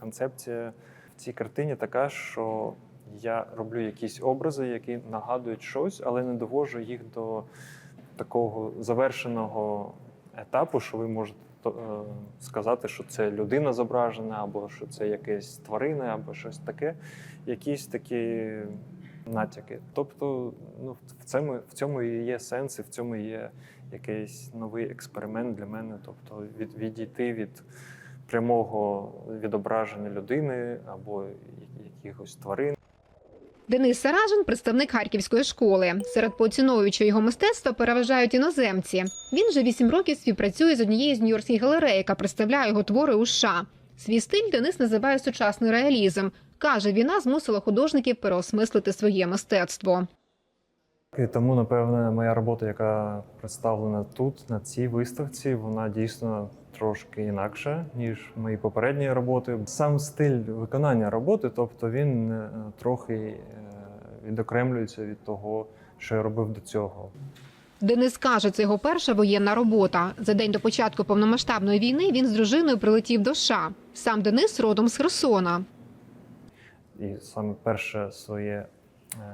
Концепція в цій картині така, що я роблю якісь образи, які нагадують щось, але не довожу їх до такого завершеного етапу, що ви можете е, сказати, що це людина зображена, або що це якась тварина, або щось таке. Якісь такі натяки. Тобто, ну, в цьому, в цьому і є сенс, і в цьому є якийсь новий експеримент для мене. Тобто від, відійти від прямого відображення людини або якихось тварин. Денис Саражин представник харківської школи. Серед поціновуючого його мистецтва переважають іноземці. Він вже вісім років співпрацює з однією з нью-йоркських галерей, яка представляє його твори у США. Свій стиль Денис називає сучасний реалізм. Каже, війна змусила художників переосмислити своє мистецтво. І тому, напевне, моя робота, яка представлена тут, на цій виставці, вона дійсно трошки інакша, ніж мої попередні роботи. Сам стиль виконання роботи, тобто він е, трохи е, відокремлюється від того, що я робив до цього. Денис каже, це його перша воєнна робота. За день до початку повномасштабної війни він з дружиною прилетів до США. Сам Денис родом з Херсона. І саме перше своє е,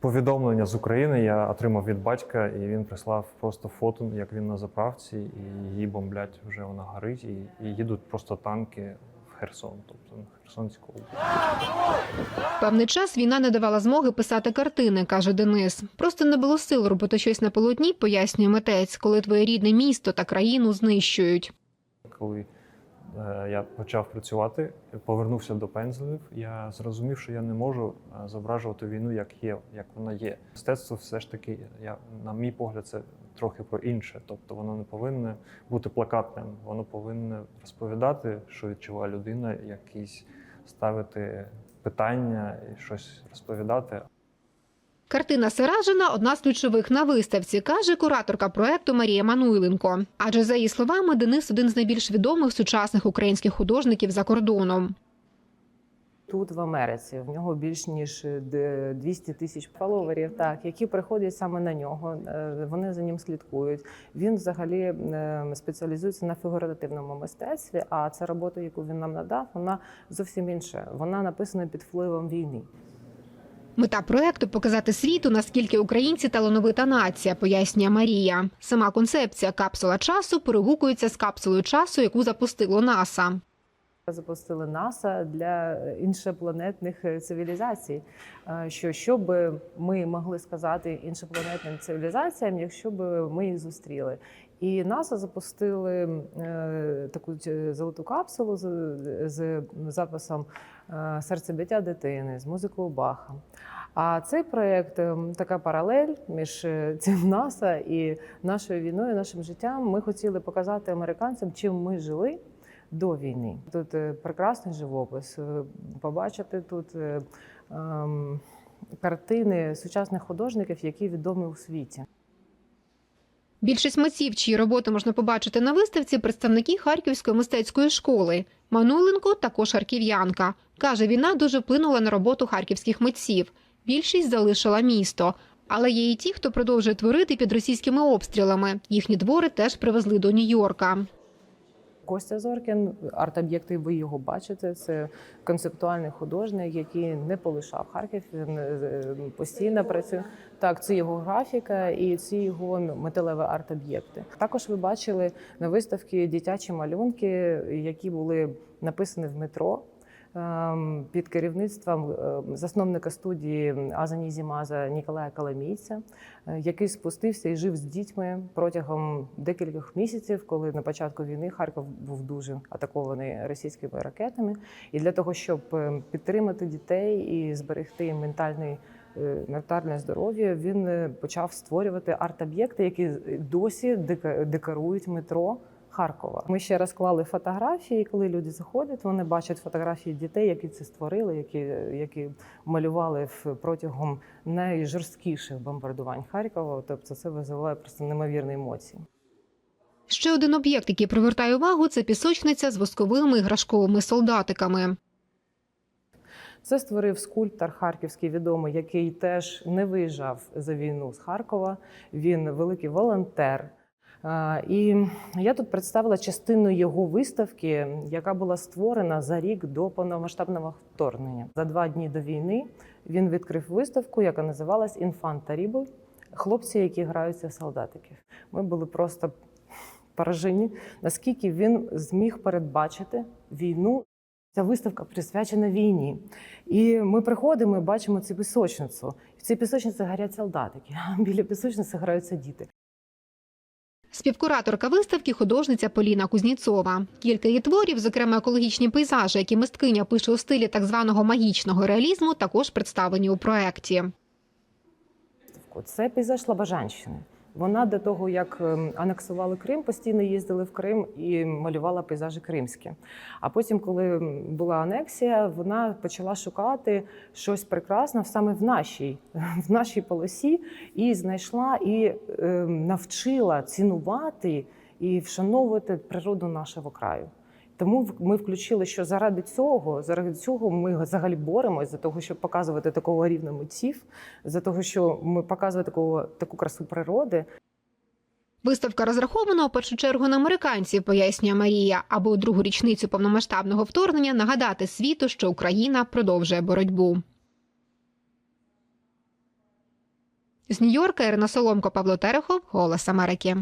повідомлення з України я отримав від батька, і він прислав просто фото, як він на заправці, і її бомблять вже вона горить, і, і їдуть просто танки в Херсон, тобто на Херсонську область. Певний час війна не давала змоги писати картини, каже Денис. Просто не було сил робити щось на полотні, пояснює митець, коли твоє рідне місто та країну знищують. Коли я почав працювати, повернувся до пензлів, я зрозумів, що я не можу е, зображувати війну, як є, як вона є. Мистецтво все ж таки, я, на мій погляд, це трохи про інше. Тобто воно не повинне бути плакатним, воно повинне розповідати, що відчуває людина, якісь ставити питання і щось розповідати. Картина Саражина одна з ключових на виставці, каже кураторка проекту Марія Мануйленко. Адже за її словами, Денис один з найбільш відомих сучасних українських художників за кордоном. Тут в Америці в нього більш ніж де- 200 тисяч фоловерів, так які приходять саме на нього. е, Вони за ним слідкують. Він взагалі е, спеціалізується на фігуративному мистецтві. А ця робота, яку він нам надав, вона зовсім інша. Вона написана під впливом війни. Мета проекту показати світу, наскільки українці талановита нація, пояснює Марія. Сама концепція капсула часу перегукується з капсулою часу, яку запустило НАСА. Запустили НАСА для іншопланетних е, цивілізацій. Е, Що що би ми могли сказати іншопланетним цивілізаціям, якщо б ми їх зустріли? І НАСА запустили е, таку золоту капсулу з, з записом серцебиття дитини з музикою Баха. А цей проєкт е, така паралель між е, цим НАСА і нашою війною, нашим життям. Ми хотіли показати американцям, чим ми жили до війни. Тут е, прекрасний живопис. е, Побачити тут е, ем, картини сучасних художників, які відомі у світі. Більшість митців, чиї роботи можна побачити на виставці, представники Харківської мистецької школи. Мануленко також харків'янка. Каже, війна дуже вплинула на роботу харківських митців. Більшість залишила місто. Але є і ті, хто продовжує творити під російськими обстрілами. Їхні твори теж привезли до Нью-Йорка. Костя Зоркін, арт-об'єкти, ви його бачите. Це концептуальний художник, який не полишав Харків. Він е, постійно працює. Так, це його графіка і ці його металеві арт-об'єкти. Також ви бачили на виставці дитячі малюнки, які були написані в метро. Ем, Під керівництвом е, засновника студії Азані Зімаза Ніколая Каламійця, е, який спустився і жив з дітьми протягом декількох місяців, коли на початку війни Харків був дуже атакований російськими ракетами. І для того, щоб е, підтримати дітей і зберегти ментальний. е, Ментальне здоров'я він почав створювати арт-об'єкти, які досі декорують метро Харкова. Ми ще розклали фотографії. Коли люди заходять, вони бачать фотографії дітей, які це створили, які, які малювали в протягом найжорсткіших бомбардувань Харкова. Тобто це визиває просто неймовірні емоції. Ще один об'єкт, який привертає увагу, це пісочниця з восковими іграшковими солдатиками. Це створив скульптор харківський відомий, який теж не виїжджав за війну з Харкова. Він великий волонтер. І я тут представила частину його виставки, яка була створена за рік до повномасштабного вторгнення. За два дні до війни він відкрив виставку, яка називалась «Інфант Тарібл. Хлопці, які граються в солдатиків. Ми були просто поражені, наскільки він зміг передбачити війну. Ця виставка присвячена війні. І ми приходимо і бачимо цю пісочницю. В цій пісочниці горять солдатики, а біля пісочниці граються діти. Співкураторка виставки художниця Поліна Кузніцова. Кілька її творів, зокрема екологічні пейзажі, які мисткиня пише у стилі так званого магічного реалізму, також представлені у виставку. Це пейзаж Слобожанщини. Вона до того, як ем, анексували Крим, постійно їздили в Крим і малювала пейзажі кримські. А потім, коли була анексія, вона почала шукати щось прекрасне саме в нашій, в нашій полосі, і знайшла і ем, навчила цінувати і вшановувати природу нашого краю. Тому ми включили, що заради цього, заради цього ми взагалі боремось за того, щоб показувати такого рівня митців, за того, що ми показуємо такого таку красу природи. Виставка розрахована у першу чергу на американців, пояснює Марія, аби у другу річницю повномасштабного вторгнення нагадати світу, що Україна продовжує боротьбу. З Нью-Йорка Ірина Соломко, Павло Терехов, Голос Америки.